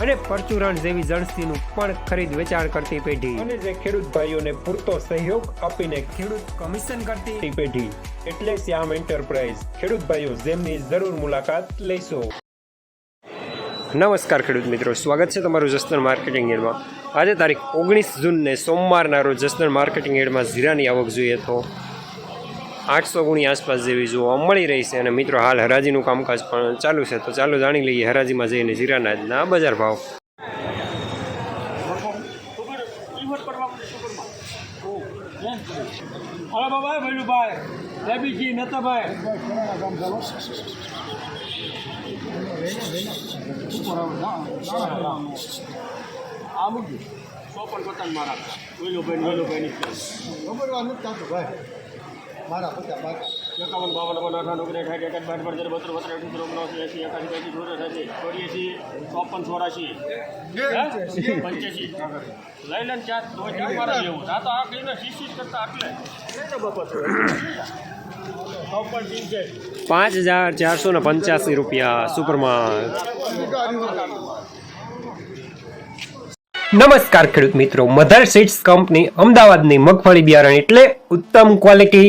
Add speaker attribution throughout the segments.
Speaker 1: અને પરચુરણ જેવી જણસીનું પણ ખરીદ વેચાણ કરતી પેઢી. અને જે ખેડૂત ભાઈઓને પૂરતો સહયોગ આપીને ખેડૂત કમિશન કરતી પેઢી. એટલે શ્યામ એન્ટરપ્રાઇઝ ખેડૂત ભાઈઓ જેમની જરૂર મુલાકાત લેશો. નમસ્કાર ખેડૂત મિત્રો સ્વાગત છે તમારું જસદણ માર્કેટિંગ એડમાં. આજે તારીખ ઓગણીસ જૂનને સોમવારના રોજ જસદણ માર્કેટિંગ એડમાં જીરાની આવક જોઈએ તો આઠસો ગુણી આસપાસ જેવી જોવા મળી રહી છે. અને મિત્રો, હાલ હરાજીનું કામકાજ પણ ચાલુ છે. તો ચાલો જાણી લઈએ હરાજીમાં જઈને જીરાનાજના બજાર ભાવ.
Speaker 2: અરે બાબા, ભૈલુભાઈ લેબીજી નેતાભાઈ. આ મૂકી ચોપન પતંગ મારા. વેલુભાઈ વેલુભાઈ
Speaker 3: ગમડવાનું જ થતું ભાઈ મારા
Speaker 2: એકાવન બાવન બાવન અઠાણું ઓગણીસ અઠાઠ એકાદ બાર બાર તેર બત્રીસ બત્રીસ અઠ્યાસી ઓગણસી એસી એકાસી એસી ચોરાસી એસી ચોર્યાસી ચોપન ચોરાસી. પંચ્યાસી. લઈ લે ચાર તો ચાર મારા જેવું. આ તો આ કહીને શીશી કરતા આટલે.
Speaker 1: પાંચ હજાર ચારસો ને પંચ્યાસી રૂપિયા સુપરમાં નમસ્કાર ખેડૂત મિત્રો. મધર સીડ્સ કંપની અમદાવાદની મગફળી બિયારણ એટલે ઉત્તમ ક્વોલિટી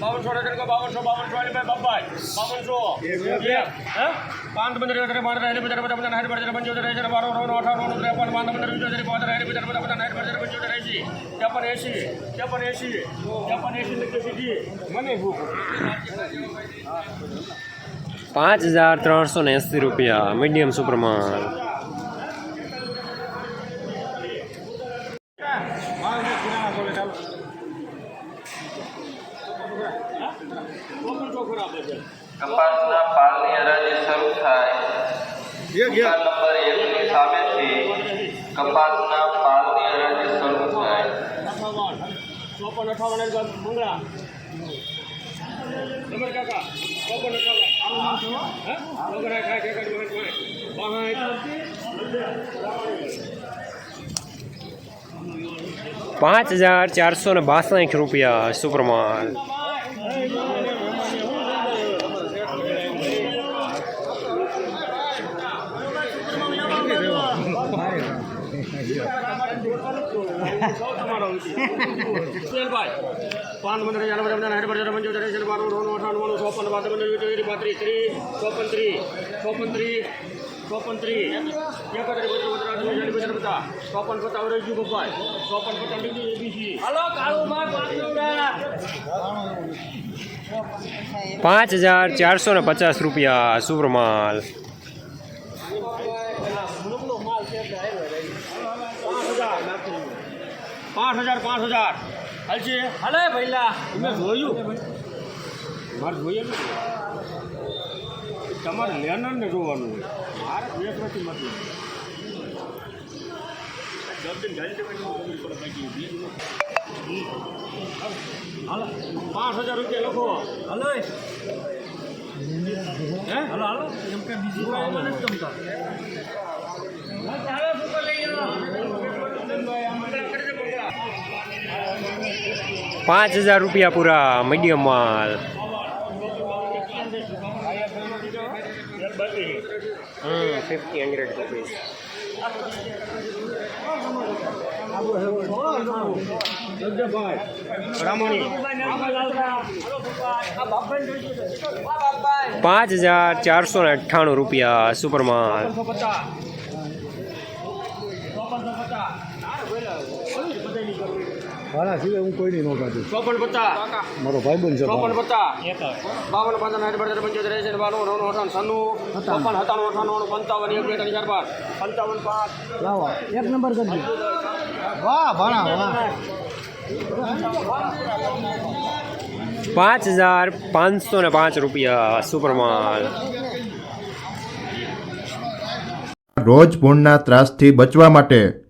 Speaker 2: બાવનસો રજનકો બાવનસો બાવનસો અલીભાઈ બાબાઈ બાવનસો પાંચ પંદર અઢાર બાર ત્રણ પંદર બધા બધા સાઠ પંદર પંચોતેર એસી બાર ઓગણ અઠાવન ત્રેપન પાંચ પંદર પંચોતેર પાંચ સાઠ પંદર બધા બધા સાઠ પંદર પંચોતેર એસી ત્રેપન એસી ત્રેપન એસી ત્રેપન એસી
Speaker 1: પાંચ હજાર ત્રણસો ને એંસી રૂપિયા મીડિયમ સુપરમાન
Speaker 4: કપાસના પાલની હરાજી શરૂ થાય. દુકાન નંબર એકની સામેથી કપાસના પાલની હરાજી શરૂ થાય.
Speaker 2: અઠાવન ચોપન અઠાવન એક બાદ મંગળા નંબર કાકા ચોપન અઠાવન હે નંબર એક એક એક એક
Speaker 1: પાંચ હજાર ચારસો ને બાસઠ રૂપિયા સુપરમાન
Speaker 2: પાન મંદિર જાન બધા બધા હેડ બધા મંજો દરે છે બારો રોનો અઠાણ વાળો ચોપન બાદ મંદિર વિજય પાંત્રીસ ત્રીસ ચોપન ત્રીસ ચોપન ત્રીસ ચોપન ત્રીસ એકત્રીસ બત્રીસ બત્રીસ અઠાવીસ ચાલીસ બધા ચોપન પચાસ અવરેજ જુ બપાય ચોપન પચાસ લીધી એબીસી હલો કાળુ માં
Speaker 1: પાંચ હજાર ચારસો ને પચાસ રૂપિયા સુપરમાલ
Speaker 2: પાંચ હજાર પાંચ હજાર. હાલશે? હલે ભાઈલા. મેં જોયું? મારે જોઈએ તમારે લેનરને જોવાનું હોય. મારે નથી. હાલો. પાંચ હજાર રૂપિયા લખો. હલો. હે? Hello hello. એમ કે બીજું કાંઈ એમાં નથી જમતા ચાલો સુપર લઈ જાઓ
Speaker 1: પાંચ હજાર રૂપિયા પૂરા મીડિયમ માલ. હમ ફિફ્ટી હંડ્રેડ રૂપીઝ પાંચ હજાર ચારસો ને અઠ્ઠાણું રૂપિયા સુપરમાલ
Speaker 2: ચોપનસો પચાસ ચોપનસો પચાસ
Speaker 3: મારા સિવાય હું કોઈ નહીં કાઢું.
Speaker 2: ચોપન પચાસ.
Speaker 3: મારો ભાઈ બન છે
Speaker 2: ચોપન પચાસ. બાવન પંચાવન સાઠ પંચોતેર પંચોતેર એસી બાણું નવ અઠાણું છન્નું ચોપન સત્તાણું અઠાણું પંચાવન એક બે ત્રણ ચાર પાંચ. પંચાવન પાંચ.
Speaker 3: લાવો. એક નંબર કરજો વાહ ભાણા વાહ.
Speaker 1: પાંચ હજાર પાંચસો ને પાંચ રૂપિયા સુપરમાલ.
Speaker 5: રોજ ભૂણના ત્રાસથી બચવા માટે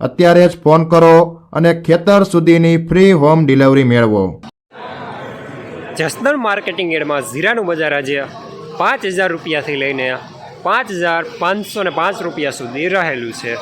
Speaker 5: અત્યારે જ ફોન કરો અને ખેતર સુધીની ફ્રી હોમ ડિલિવરી મેળવો.
Speaker 1: જસદણ માર્કેટિંગ એડમાં ઝીરાનું બજાર આજે પાંચ હજાર રૂપિયાથી લઈને પાંચ હજાર પાંચસો ને પાંચ રૂપિયા સુધી રહેલું છે.